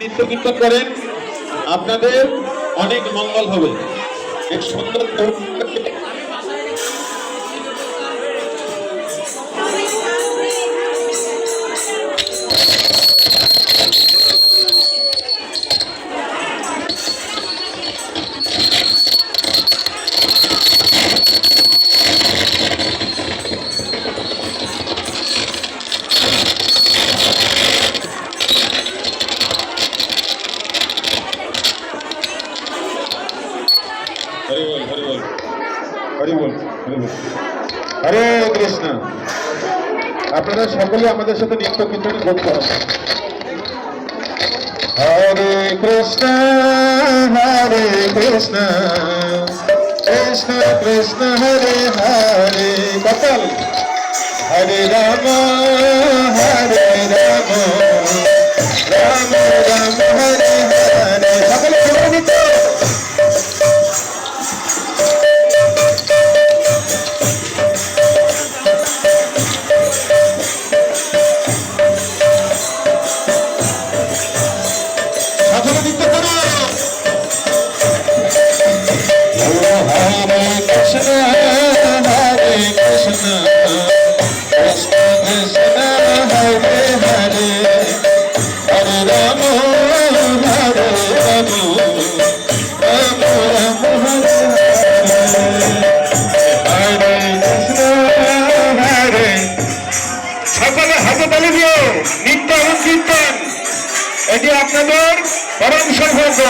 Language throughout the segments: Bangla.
নৃত্য করেন। আপনাদের অনেক মঙ্গল হবে। এক সুন্দর হরি বল হরে কৃষ্ণ। আপনারা সকলে আমাদের সাথে নৃত্য কীর্তনে যোগ হরে কৃষ্ণ হরে কৃষ্ণ। কৃষ্ণ কৃষ্ণ, হরে হরে। কপাল। হরে রাম হরে রাম। সাধনা নৃত্য করো হরে আপনাদের পরম সৌভাগ্য।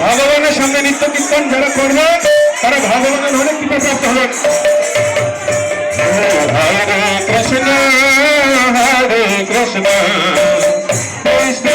ভগবানের সামনে নিত্য কীর্তন যারা করবে, তারা ভগবানের অনেক কৃপা প্রাপ্ত হবেন কৃষ্ণ, হরে কৃষ্ণ। কৃষ্ণ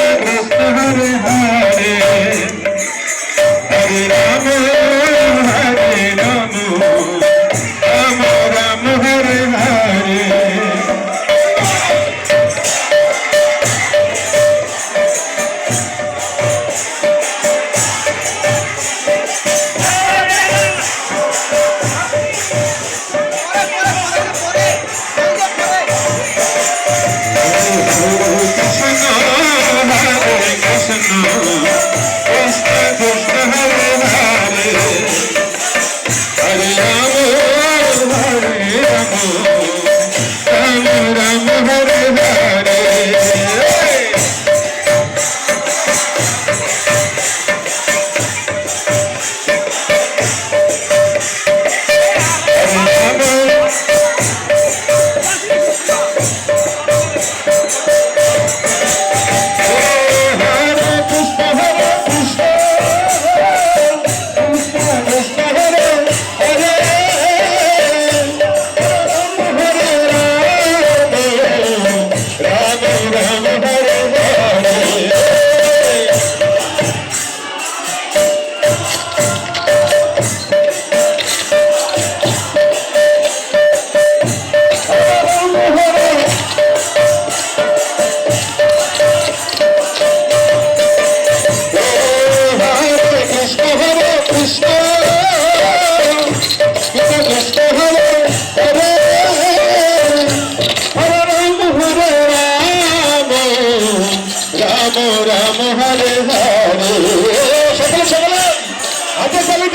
রাম হরে হরে সকলে সকলে হাতে তালি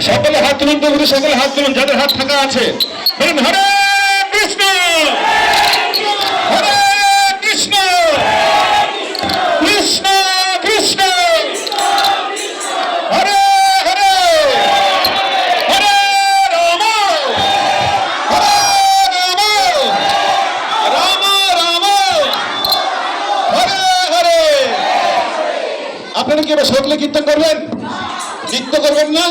সকলে হাত তুলুন গুরু, সকলে হাত তুলুন যাদের হাত ফাঁকা আছে। বলুন হরে কৃষ্ণ! হরে কৃষ্ণ! কৃষ্ণ কৃষ্ণ! হরে হরে! হরে রাম! হরে রাম! রাম রাম! হরে হরে! আপনারা কি এবার সকলে কীর্তন করবেন? নৃত্য করবেন না?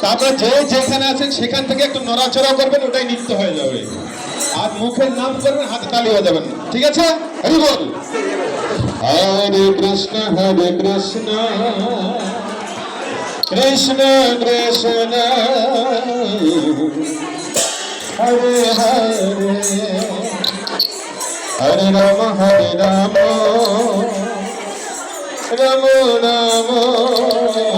তারপরে যে যেখানে আছেন, সেখান থেকে একটু নড়াচড়া করবেন, ওটাই নৃত্য হয়ে যাবে। আর মুখের নাম করবেন, হাতে তালি হয়ে যাবেন। ঠিক আছে? হরি বল। হরে কৃষ্ণ হরে কৃষ্ণ। কৃষ্ণ কৃষ্ণ। হরে হরে। হরে রাম হরে রাম। রাম রাম।